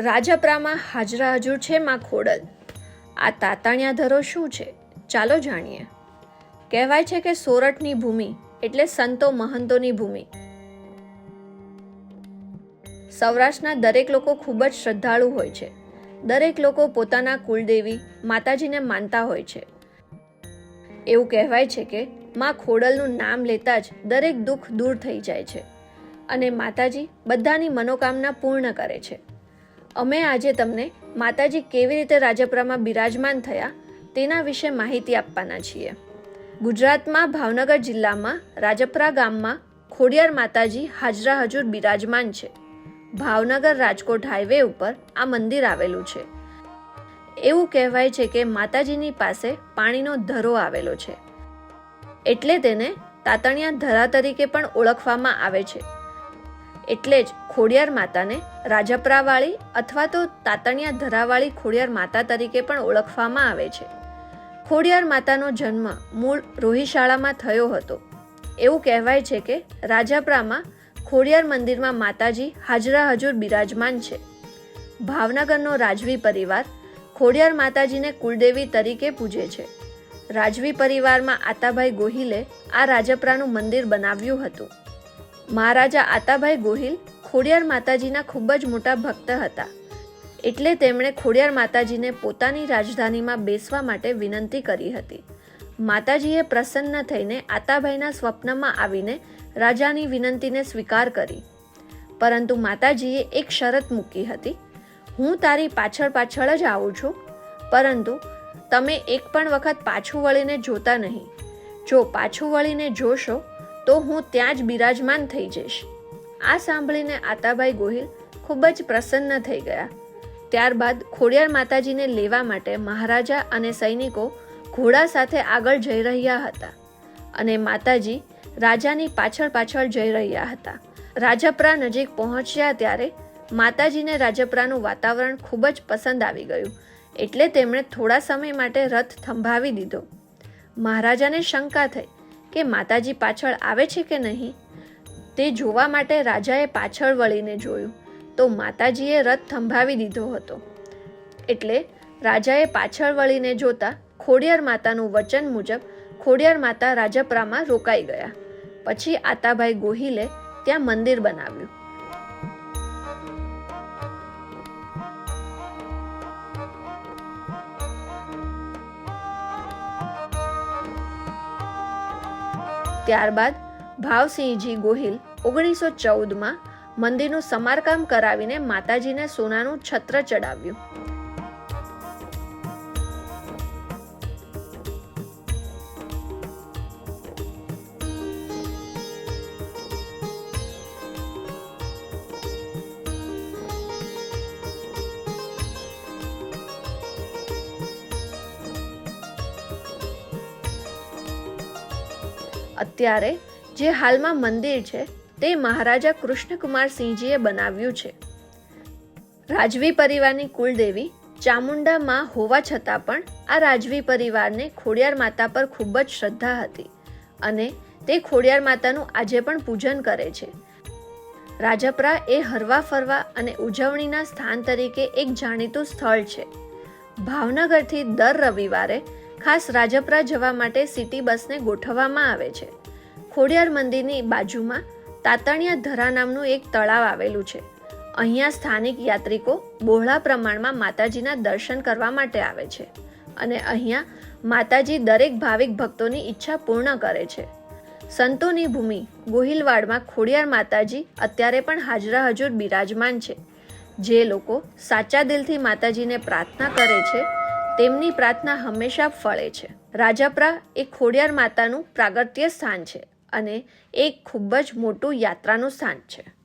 રાજપરામાં હાજરા હજુર છે માં ખોડલ. આ તાતાણિયા ધરો શું છે? ચાલો જાણીએ. કહેવાય છે કે સોરઠની ભૂમિ એટલે સંતો મહંતોની ભૂમિ. સૌરાષ્ટ્રના દરેક લોકો ખૂબ જ શ્રદ્ધાળુ હોય છે. દરેક લોકો પોતાના કુળદેવી માતાજીને માનતા હોય છે. એવું કહેવાય છે કે માં ખોડલનું નામ લેતા જ દરેક દુઃખ દૂર થઈ જાય છે. અને માતાજી બધાની મનોકામના પૂર્ણ કરે છે. અમે આજે તમને માતાજી કેવી રીતે રાજપરામાં બિરાજમાન થયા તેના વિશે માહિતી આપવાના છીએ. ગુજરાતમાં ભાવનગર જિલ્લામાં રાજપરા ગામમાં ખોડિયાર માતાજી હાજરા હજુર બિરાજમાન છે. ભાવનગર રાજકોટ હાઈવે ઉપર આ મંદિર આવેલું છે. એવું કહેવાય છે કે માતાજીની પાસે પાણીનો ધરો આવેલો છે. એટલે તેને તાતણિયા ધરા તરીકે પણ ઓળખવામાં આવે છે. એટલે જ ખોડિયાર માતાને રાજપરાવાળી અથવા તો તાતણિયા ધરાવાળી ખોડિયાર માતા તરીકે પણ ઓળખવામાં આવે છે. ખોડિયાર માતાનો જન્મ મૂળ રોહિશાળામાં થયો હતો. એવું કહેવાય છે કે રાજાપરામાં ખોડિયાર મંદિરમાં માતાજી હાજરા હજુર બિરાજમાન છે. ભાવનગરનો રાજવી પરિવાર ખોડિયાર માતાજીને કુળદેવી તરીકે પૂજે છે. રાજવી પરિવારમાં આતાભાઈ ગોહિલે આ રાજપરાનું મંદિર બનાવ્યું હતું. મહારાજા આતાભાઈ ગોહિલ ખોડિયાર માતાજીના ખૂબ જ મોટા ભક્ત હતા. એટલે તેમણે ખોડિયાર માતાજીને પોતાની રાજધાનીમાં બેસવા માટે વિનંતી કરી હતી. માતાજીએ પ્રસન્ન થઈને આતાભાઈના સ્વપ્નમાં આવીને રાજાની વિનંતીને સ્વીકાર કરી. પરંતુ માતાજીએ એક શરત મૂકી હતી. હું તારી પાછળ પાછળ જ આવું છું. પરંતુ તમે એક પણ વખત પાછું વળીને જોતા નહીં. જો પાછું વળીને જોશો તો હું ત્યાં જ બિરાજમાન થઈ જઈશ. આ સાંભળીને આતાભાઈ ગોહિલ ખૂબ જ પ્રસન્ન થઈ ગયા. ત્યારબાદ ખોડિયાર માતાજીને લેવા માટે મહારાજા અને સૈનિકો ઘોડા સાથે આગળ જઈ રહ્યા હતા અને માતાજી રાજાની પાછળ પાછળ જઈ રહ્યા હતા. રાજપરા નજીક પહોંચ્યા ત્યારે માતાજીને રાજપરાનું વાતાવરણ ખૂબ જ પસંદ આવી ગયું, એટલે તેમણે થોડા સમય માટે રથ થંભાવી દીધો. મહારાજાને શંકા થઈ કે માતાજી પાછળ આવે છે કે નહીં, તે જોવા માટે રાજાએ પાછળ વળીને જોયું. તો માતાજીએ રથ થંભાવી દીધો હતો. એટલે રાજાએ પાછળ વળીને જોતા ખોડિયાર માતાનું વચન મુજબ ખોડિયાર માતા રાજપરામાં રોકાઈ ગયા. પછી આતાભાઈ ગોહિલે ત્યાં મંદિર બનાવ્યું. ત્યારબાદ ભાવસિંહજી ગોહિલ ઓગણીસો ચૌદમાં મંદિરનું સમારકામ કરાવીને માતાજીને સોનાનું છત્ર ચડાવ્યું. અત્યારે જે હાલમાં મંદિર છે, તે મહારાજા કૃષ્ણકુમાર સિંહજીએ બનાવ્યું છે. રાજવી પરિવારની કુળદેવી ચામુંડા માં હોવા છતાં પણ આ રાજવી પરિવારને ખોડિયાર માતા પર ખૂબ જ શ્રદ્ધા હતી અને તે ખોડિયાર માતાનું આજે પણ પૂજન કરે છે. રાજપરા એ હરવા ફરવા અને ઉજવણીના સ્થાન તરીકે એક જાણીતું સ્થળ છે. ભાવનગરથી દર રવિવારે ખાસ રાજપરા જવા માટે સિટી બસને ગોઠવવામાં આવે છે. ખોડિયાર મંદિરની બાજુમાં તાતણિયા ધરા નામનું એક તળાવ આવેલું છે. અહીંયા સ્થાનિક યાત્રિકો બહોળા પ્રમાણમાં માતાજીના દર્શન કરવા માટે આવે છે અને અહીંયા માતાજી દરેક ભાવિક ભક્તોની ઈચ્છા પૂર્ણ કરે છે. સંતોની ભૂમિ ગોહિલવાડમાં ખોડિયાર માતાજી અત્યારે પણ હાજરા હજુર બિરાજમાન છે. જે લોકો સાચા દિલથી માતાજીને પ્રાર્થના કરે છે તેમની પ્રાર્થના હંમેશા ફળે છે. રાજાપરા એ ખોડિયાર માતાનું પ્રાગટ્ય સ્થાન છે અને એક ખૂબ જ મોટું યાત્રાનું સ્થાન છે.